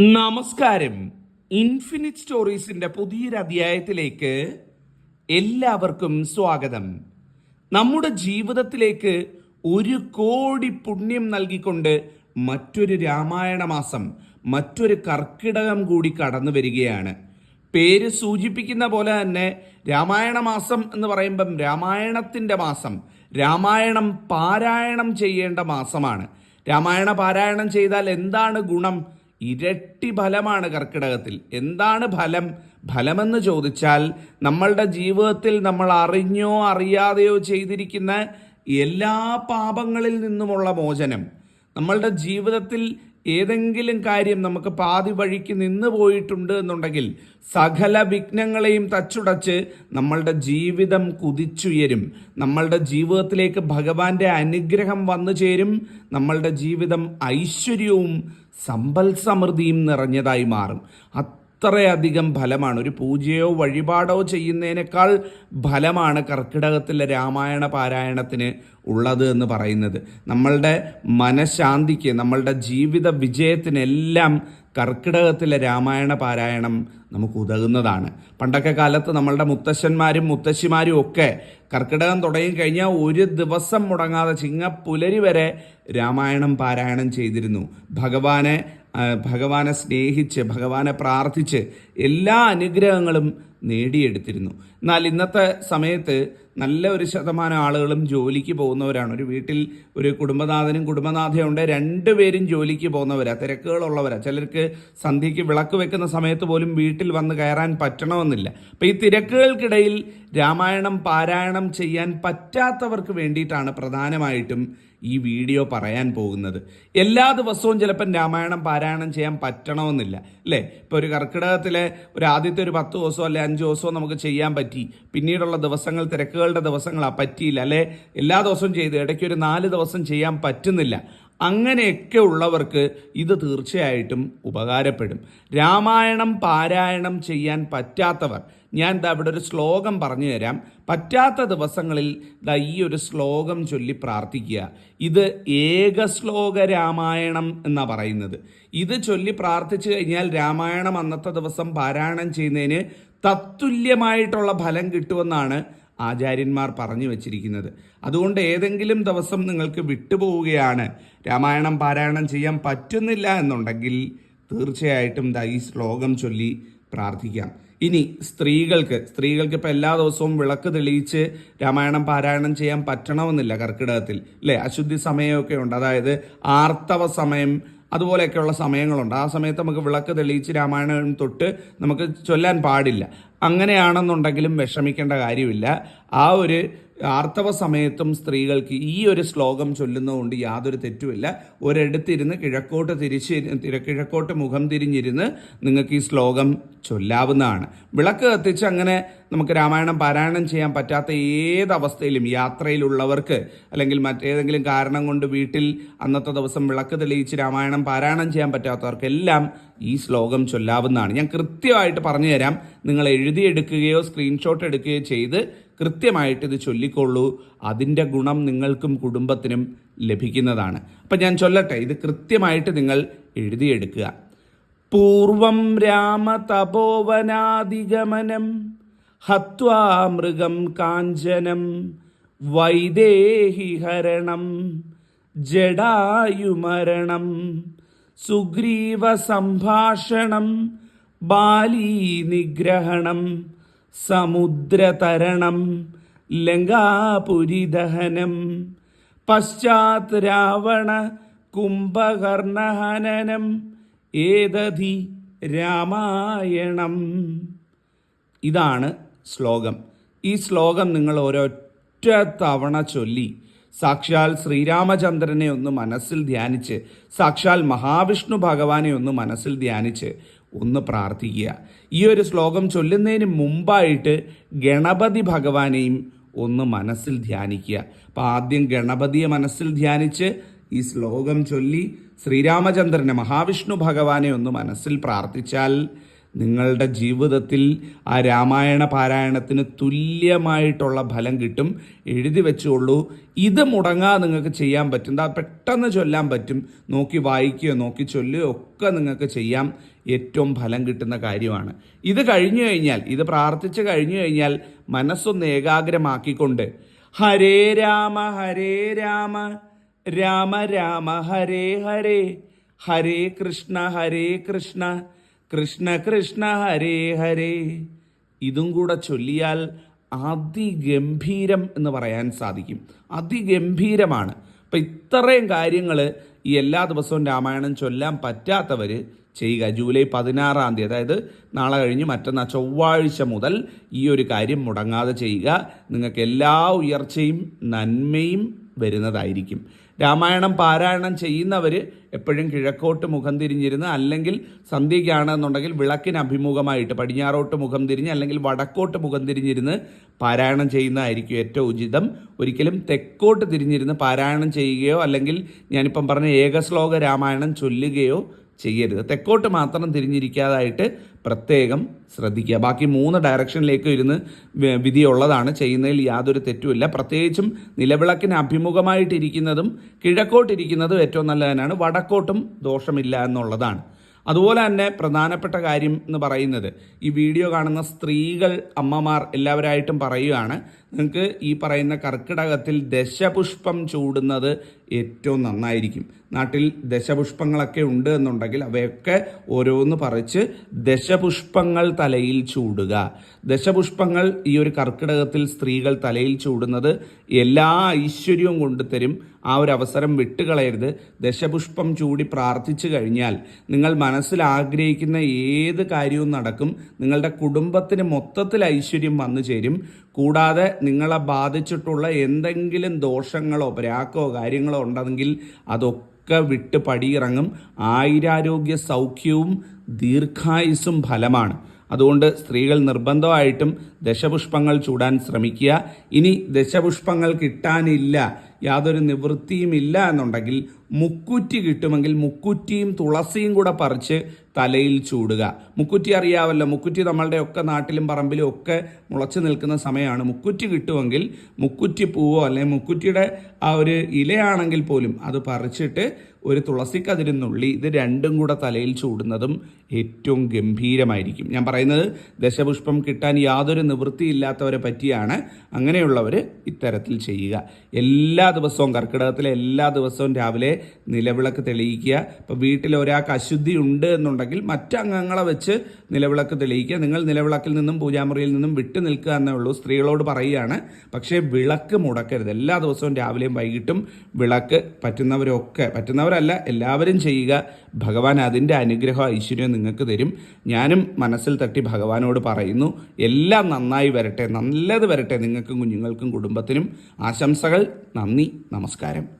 നമസ്കാരം. ഇൻഫിനിറ്റ് സ്റ്റോറീസിന്റെ പുതിയൊരു അധ്യായത്തിലേക്ക് എല്ലാവർക്കും സ്വാഗതം. നമ്മുടെ ജീവിതത്തിലേക്ക് ഒരു കോടി പുണ്യം നൽകിക്കൊണ്ട് മറ്റൊരു രാമായണ മാസം മറ്റൊരു കർക്കിടകം കൂടി കടന്നു വരികയാണ്. പേര് സൂചിപ്പിക്കുന്ന പോലെ തന്നെ രാമായണ മാസം എന്ന് പറയുമ്പം രാമായണത്തിന്റെ മാസം രാമായണം പാരായണം ചെയ്യേണ്ട മാസമാണ്. രാമായണ പാരായണം ചെയ്താൽ എന്താണ് ഗുണം? ഇരട്ടി ഫലമാണ് കർക്കിടകത്തിൽ. എന്താണ് ഫലം? ഫലമെന്ന് ചോദിച്ചാൽ നമ്മളുടെ ജീവിതത്തിൽ നമ്മൾ അറിഞ്ഞോ അറിയാതെയോ ചെയ്തിരിക്കുന്ന എല്ലാ പാപങ്ങളിൽ നിന്നുമുള്ള മോചനം. നമ്മളുടെ ജീവിതത്തിൽ ഏതെങ്കിലും കാര്യം നമുക്ക് പാതി വഴിക്ക് നിന്ന് പോയിട്ടുണ്ട് എന്നുണ്ടെങ്കിൽ സകല വിഘ്നങ്ങളെയും തച്ചുടച്ച് നമ്മളുടെ ജീവിതം കുതിച്ചുയരും. നമ്മളുടെ ജീവിതത്തിലേക്ക് ഭഗവാന്റെ അനുഗ്രഹം വന്നു ചേരും നമ്മളുടെ ജീവിതം ഐശ്വര്യവും സമ്പൽ സമൃദ്ധിയും നിറഞ്ഞതായി മാറും. അത്രയധികം ഫലമാണ്. ഒരു പൂജയോ വഴിപാടോ ചെയ്യുന്നതിനേക്കാൾ ഫലമാണ് കർക്കിടകത്തിലെ രാമായണ പാരായണത്തിന് ഉള്ളത് എന്ന് പറയുന്നത്. നമ്മളുടെ മനഃശാന്തിക്ക് നമ്മളുടെ ജീവിത വിജയത്തിനെല്ലാം കർക്കിടകത്തിലെ രാമായണ പാരായണം നമുക്ക് ഉതകുന്നതാണ്. പണ്ടൊക്കെ കാലത്ത് നമ്മളുടെ മുത്തശ്ശന്മാരും മുത്തശ്ശിമാരും ഒക്കെ കർക്കിടകം തുടങ്ങി കഴിഞ്ഞാൽ ഒരു ദിവസം മുടങ്ങാതെ ചിങ്ങപ്പുലരി വരെ രാമായണം പാരായണം ചെയ്തിരുന്നു. ഭഗവാനെ ഭഗവാനെ സ്നേഹിച്ച് ഭഗവാനെ പ്രാർത്ഥിച്ച് എല്ലാ അനുഗ്രഹങ്ങളും നേടിയെടുത്തിരുന്നു. എന്നാൽ ഇന്നത്തെ സമയത്ത് നല്ല ഒരു ശതമാനം ആളുകളും ജോലിക്ക് പോകുന്നവരാണ്. ഒരു വീട്ടിൽ ഒരു കുടുംബനാഥനും കുടുംബനാഥയും ഉണ്ട്. രണ്ടുപേരും ജോലിക്ക് പോകുന്നവരാണ് തിരക്കുകളുള്ളവരാണ് ചിലർക്ക് സന്ധ്യയ്ക്ക് വിളക്ക് വെക്കുന്ന സമയത്ത് പോലും വീട്ടിൽ വന്ന് കയറാൻ പറ്റണമെന്നില്ല. അപ്പം ഈ തിരക്കുകൾക്കിടയിൽ രാമായണം പാരായണം ചെയ്യാൻ പറ്റാത്തവർക്ക് വേണ്ടിയിട്ടാണ് പ്രധാനമായിട്ടും ഈ വീഡിയോ പറയാൻ പോകുന്നത്. എല്ലാ ദിവസവും ചിലപ്പം രാമായണം പാരായണം ചെയ്യാൻ പറ്റണമെന്നില്ല അല്ലേ? ഇപ്പോൾ ഒരു കർക്കിടകത്തിലെ ഒരു ആദ്യത്തെ ഒരു പത്ത് ദിവസമോ അല്ലെ അഞ്ച് ദിവസമോ നമുക്ക് ചെയ്യാൻ പറ്റി. പിന്നീടുള്ള ദിവസങ്ങൾ തിരക്കുകളുടെ ദിവസങ്ങളാ പറ്റിയില്ല അല്ലെ? എല്ലാ ദിവസവും ചെയ്ത് ഇടയ്ക്ക് ഒരു നാല് ദിവസം ചെയ്യാൻ പറ്റുന്നില്ല. അങ്ങനെയൊക്കെ ഉള്ളവർക്ക് ഇത് തീർച്ചയായിട്ടും ഉപകാരപ്പെടും. രാമായണം പാരായണം ചെയ്യാൻ പറ്റാത്തവർ ഞാൻ ദാ ഇവിടെ ഒരു ശ്ലോകം പറഞ്ഞു തരാം പറ്റാത്ത ദിവസങ്ങളിൽ ദാ ഈ ഒരു ശ്ലോകം ചൊല്ലി പ്രാർത്ഥിക്കുക. ഇത് ഏകശ്ലോക രാമായണം എന്നാ പറയുന്നത്. ഇത് ചൊല്ലി പ്രാർത്ഥിച്ചു കഴിഞ്ഞാൽ രാമായണം അന്നത്തെ ദിവസം പാരായണം ചെയ്യുന്നതിന് തത്തുല്യമായിട്ടുള്ള ഫലം കിട്ടുമെന്നാണ് ആചാര്യന്മാർ പറഞ്ഞു വച്ചിരിക്കുന്നത്. അതുകൊണ്ട് ഏതെങ്കിലും ദിവസം നിങ്ങൾക്ക് വിട്ടുപോവുകയാണ്. രാമായണം പാരായണം ചെയ്യാൻ പറ്റുന്നില്ല എന്നുണ്ടെങ്കിൽ തീർച്ചയായിട്ടും ഈ ശ്ലോകം ചൊല്ലി പ്രാർത്ഥിക്കാം. ഇനി സ്ത്രീകൾക്ക് സ്ത്രീകൾക്ക് ഇപ്പം എല്ലാ ദിവസവും വിളക്ക് തെളിയിച്ച് രാമായണം പാരായണം ചെയ്യാൻ പറ്റണമെന്നില്ല കർക്കിടകത്തിൽ അല്ലേ? അശുദ്ധി സമയമൊക്കെ ഉണ്ട്. അതായത് ആർത്തവ സമയം അതുപോലെയൊക്കെയുള്ള സമയങ്ങളുണ്ട്. ആ സമയത്ത് നമുക്ക് വിളക്ക് തെളിയിച്ച് രാമായണം തൊട്ട് നമുക്ക് ചൊല്ലാൻ പാടില്ല. അങ്ങനെയാണെന്നുണ്ടെങ്കിലും വിഷമിക്കേണ്ട കാര്യമില്ല. ആ ഒരു ആർത്തവ സമയത്തും സ്ത്രീകൾക്ക് ഈ ഒരു ശ്ലോകം ചൊല്ലുന്നതുകൊണ്ട് യാതൊരു തെറ്റുമില്ല. ഒരിടത്തിരുന്ന് കിഴക്കോട്ട് തിരിച്ച് കിഴക്കോട്ട് മുഖം തിരിഞ്ഞിരുന്ന് നിങ്ങൾക്ക് ഈ ശ്ലോകം ചൊല്ലാവുന്നതാണ്. വിളക്ക് കത്തിച്ച് അങ്ങനെ നമുക്ക് രാമായണം പാരായണം ചെയ്യാൻ പറ്റാത്ത ഏത് അവസ്ഥയിലും യാത്രയിലുള്ളവർക്ക് അല്ലെങ്കിൽ മറ്റേതെങ്കിലും കാരണം കൊണ്ട് വീട്ടിൽ അന്നത്തെ ദിവസം വിളക്ക് തെളിയിച്ച് രാമായണം പാരായണം ചെയ്യാൻ പറ്റാത്തവർക്കെല്ലാം ഈ ശ്ലോകം ചൊല്ലാവുന്നതാണ്. ഞാൻ കൃത്യമായിട്ട് പറഞ്ഞു തരാം നിങ്ങൾ എഴുതിയെടുക്കുകയോ സ്ക്രീൻഷോട്ട് എടുക്കുകയോ ചെയ്ത് കൃത്യമായിട്ട് ഇത് ചൊല്ലിക്കൊള്ളൂ. അതിന്റെ ഗുണം നിങ്ങൾക്കും കുടുംബത്തിനും ലഭിക്കുന്നതാണ്. അപ്പം ഞാൻ ചൊല്ലട്ടെ. ഇത് കൃത്യമായിട്ട് നിങ്ങൾ എഴുതിയെടുക്കുക. പൂർവം രാമ തപോവനാദിഗമനം ഹത്വാ മൃഗം കാഞ്ചനം വൈദേഹി ഹരണം ജഡായുമരണം സുഗ്രീവ സംഭാഷണം ബാലീ നിഗ്രഹണം സമുദ്രതരണം ലങ്കാപുരിദഹനം പശ്ചാത് രാവണ കുംഭകർണഹനനം ഏതധി രാമായണം. ഇതാണ് ശ്ലോകം. ഈ ശ്ലോകം നിങ്ങൾ ഒരൊറ്റ തവണ ചൊല്ലി സാക്ഷാൽ ശ്രീരാമചന്ദ്രനെ ഒന്ന് മനസ്സിൽ ധ്യാനിച്ച് സാക്ഷാൽ മഹാവിഷ്ണു ഭഗവാനെ ഒന്ന് മനസ്സിൽ ധ്യാനിച്ച് ഒന്ന് പ്രാർത്ഥിക്കുക. ഈ ഒരു ശ്ലോകം ചൊല്ലുന്നതിന് മുമ്പായിട്ട് ഗണപതി ഭഗവാനെയും ഒന്ന് മനസ്സിൽ ധ്യാനിക്കുക. അപ്പം ആദ്യം ഗണപതിയെ മനസ്സിൽ ധ്യാനിച്ച് ഈ ശ്ലോകം ചൊല്ലി ശ്രീരാമചന്ദ്രനെ മഹാവിഷ്ണു ഭഗവാനെ ഒന്ന് മനസ്സിൽ പ്രാർത്ഥിച്ചാൽ നിങ്ങളുടെ ജീവിതത്തിൽ ആ രാമായണ പാരായണത്തിന് തുല്യമായിട്ടുള്ള ഫലം കിട്ടും. എഴുതി വെച്ചുകൊള്ളൂ ഇത് മുടങ്ങാതെ നിങ്ങൾക്ക് ചെയ്യാൻ പറ്റും. പെട്ടെന്ന് ചൊല്ലാൻ പറ്റും. നോക്കി വായിക്കുകയോ നോക്കി ചൊല്ലുകയോ ഒക്കെ നിങ്ങൾക്ക് ചെയ്യാം. ഏറ്റവും ഫലം കിട്ടുന്ന കാര്യമാണ്. ഇത് കഴിഞ്ഞു കഴിഞ്ഞാൽ ഇത് പ്രാർത്ഥിച്ച് കഴിഞ്ഞു കഴിഞ്ഞാൽ മനസ്സൊന്ന് ഏകാഗ്രമാക്കിക്കൊണ്ട് ഹരേ രാമ ഹരേ രാമ രാമ രാമ ഹരേ ഹരേ. ഹരേ കൃഷ്ണ ഹരേ കൃഷ്ണ. കൃഷ്ണ കൃഷ്ണ ഹരേ ഹരേ. ഇതും കൂടെ ചൊല്ലിയാൽ അതിഗംഭീരം എന്ന് പറയാൻ സാധിക്കും. അതിഗംഭീരമാണ്. അപ്പം ഇത്രയും കാര്യങ്ങൾ ഈ എല്ലാ ദിവസവും രാമായണം ചൊല്ലാൻ പറ്റാത്തവർ ചെയ്യുക. ജൂലൈ പതിനാറാം തീയതി അതായത് നാളെ കഴിഞ്ഞ് മറ്റന്നാൾ ചൊവ്വാഴ്ച മുതൽ ഈ ഒരു കാര്യം മുടങ്ങാതെ ചെയ്യുക. നിങ്ങൾക്ക് എല്ലാ ഉയർച്ചയും നന്മയും വരുന്നതായിരിക്കും. രാമായണം പാരായണം ചെയ്യുന്നവർ എപ്പോഴും കിഴക്കോട്ട് മുഖം തിരിഞ്ഞിരുന്ന് അല്ലെങ്കിൽ സന്ധ്യയ്ക്കാണെന്നുണ്ടെങ്കിൽ വിളക്കിന് അഭിമുഖമായിട്ട് പടിഞ്ഞാറോട്ട് മുഖം തിരിഞ്ഞ് അല്ലെങ്കിൽ വടക്കോട്ട് മുഖം തിരിഞ്ഞിരുന്ന് പാരായണം ചെയ്യുന്നതായിരിക്കും ഏറ്റവും ഉചിതം. ഒരിക്കലും തെക്കോട്ട് തിരിഞ്ഞിരുന്ന് പാരായണം ചെയ്യുകയോ അല്ലെങ്കിൽ ഞാനിപ്പം പറഞ്ഞ ഏകശ്ലോക രാമായണം ചൊല്ലുകയോ ചെയ്യരുത്. തെക്കോട്ട് മാത്രം തിരിഞ്ഞിരിക്കാതായിട്ട് പ്രത്യേകം ശ്രദ്ധിക്കുക. ബാക്കി മൂന്ന് ഡയറക്ഷനിലേക്ക് ഇരുന്ന് വിധിയുള്ളതാണ്. ചെയ്യുന്നതിൽ യാതൊരു തെറ്റുമില്ല. പ്രത്യേകിച്ചും നിലവിളക്കിന് അഭിമുഖമായിട്ടിരിക്കുന്നതും കിഴക്കോട്ടിരിക്കുന്നതും ഏറ്റവും നല്ലതിനാണ് വടക്കോട്ടും ദോഷമില്ല എന്നുള്ളതാണ്. അതുപോലെ തന്നെ പ്രധാനപ്പെട്ട കാര്യം എന്ന് പറയുന്നത് ഈ വീഡിയോ കാണുന്ന സ്ത്രീകൾ അമ്മമാർ എല്ലാവരായിട്ടും പറയുകയാണ് നിങ്ങൾക്ക് ഈ പറയുന്ന കർക്കിടകത്തിൽ ദശപുഷ്പം ചൂടുന്നത് ഏറ്റവും നന്നായിരിക്കും. നാട്ടിൽ ദശപുഷ്പങ്ങളൊക്കെ ഉണ്ട് എന്നുണ്ടെങ്കിൽ അവയൊക്കെ ഓരോന്ന് പറിച്ച് ദശപുഷ്പങ്ങൾ തലയിൽ ചൂടുക. ദശപുഷ്പങ്ങൾ ഈ ഒരു കർക്കിടകത്തിൽ സ്ത്രീകൾ തലയിൽ ചൂടുന്നത് എല്ലാ ഐശ്വര്യവും കൊണ്ടുതരും. ആ ഒരു അവസരം വിട്ടുകളയരുത്. ദശപുഷ്പം ചൂടി പ്രാർത്ഥിച്ചു കഴിഞ്ഞാൽ നിങ്ങൾ മനസ്സിൽ ആഗ്രഹിക്കുന്ന ഏത് കാര്യവും നടക്കും. നിങ്ങളുടെ കുടുംബത്തിന് മൊത്തത്തിൽ ഐശ്വര്യം വന്നു ചേരും. കൂടാതെ നിങ്ങളെ ബാധിച്ചിട്ടുള്ള എന്തെങ്കിലും ദോഷങ്ങളോ പ്രാക്കോ കാര്യങ്ങളോ ഉണ്ടെങ്കിൽ അതൊക്കെ വിട്ട് പടിയിറങ്ങും. ആയിരാരോഗ്യ സൗഖ്യവും ദീർഘായുസും ഫലമാണ്. അതുകൊണ്ട് സ്ത്രീകൾ നിർബന്ധമായിട്ടും ദശപുഷ്പങ്ങൾ ചൂടാൻ ശ്രമിക്കുക. ഇനി ദശപുഷ്പങ്ങൾ കിട്ടാനില്ല യാതൊരു നിവൃത്തിയും ഇല്ല എന്നുണ്ടെങ്കിൽ മുക്കുറ്റി കിട്ടുമെങ്കിൽ മുക്കുറ്റിയും തുളസിയും കൂടെ പറിച്ച് തലയിൽ ചൂടുക. മുക്കുറ്റി അറിയാവല്ലോ മുക്കുറ്റി നമ്മളുടെ ഒക്കെ നാട്ടിലും പറമ്പിലും ഒക്കെ മുളച്ചു നിൽക്കുന്ന സമയമാണ്. മുക്കുറ്റി കിട്ടുമെങ്കിൽ മുക്കുറ്റി പൂവോ അല്ലെങ്കിൽ മുക്കുറ്റിയുടെ ആ ഒരു ഇലയാണെങ്കിൽ പോലും അത് പറിച്ചിട്ട് ഒരു തുളസിക്കതിരുന്നുള്ളി ഇത് രണ്ടും കൂടെ തലയിൽ ചൂടുന്നതും ഏറ്റവും ഗംഭീരമായിരിക്കും. ഞാൻ പറയുന്നത് ദശപുഷ്പം കിട്ടാൻ യാതൊരു നിവൃത്തിയില്ലാത്തവരെ പറ്റിയാണ്. അങ്ങനെയുള്ളവർ ഇത്തരത്തിൽ ചെയ്യുക. എല്ലാ ദിവസവും കർക്കിടകത്തിലെ എല്ലാ ദിവസവും രാവിലെ നിലവിളക്ക് തെളിയിക്കുക. ഇപ്പോൾ വീട്ടിൽ ഒരാൾക്ക് അശുദ്ധി ഉണ്ട് എന്നുണ്ടെങ്കിൽ മറ്റ് അംഗങ്ങളെ വെച്ച് നിലവിളക്ക് തെളിയിക്കുക. നിങ്ങൾ നിലവിളക്കിൽ നിന്നും പൂജാമുറിയിൽ നിന്നും വിട്ടു നിൽക്കുക എന്നേ ഉള്ളൂ. സ്ത്രീകളോട് പറയുകയാണ്. പക്ഷേ വിളക്ക് മുടക്കരുത്. എല്ലാ ദിവസവും രാവിലെയും വൈകിട്ടും വിളക്ക് പറ്റുന്നവരൊക്കെ പറ്റുന്നവരല്ല എല്ലാവരും ചെയ്യുക. ഭഗവാൻ അതിന്റെ അനുഗ്രഹം ഐശ്വര്യം നിങ്ങൾക്ക് തരും. ഞാനും മനസ്സിൽ തട്ടി ഭഗവാനോട് പറയുന്നു എല്ലാം നന്നായി വരട്ടെ. നല്ലത് വരട്ടെ നിങ്ങൾക്കും കുഞ്ഞുങ്ങൾക്കും കുടുംബത്തിനും. ആശംസകൾ നന്ദി നമസ്കാരം.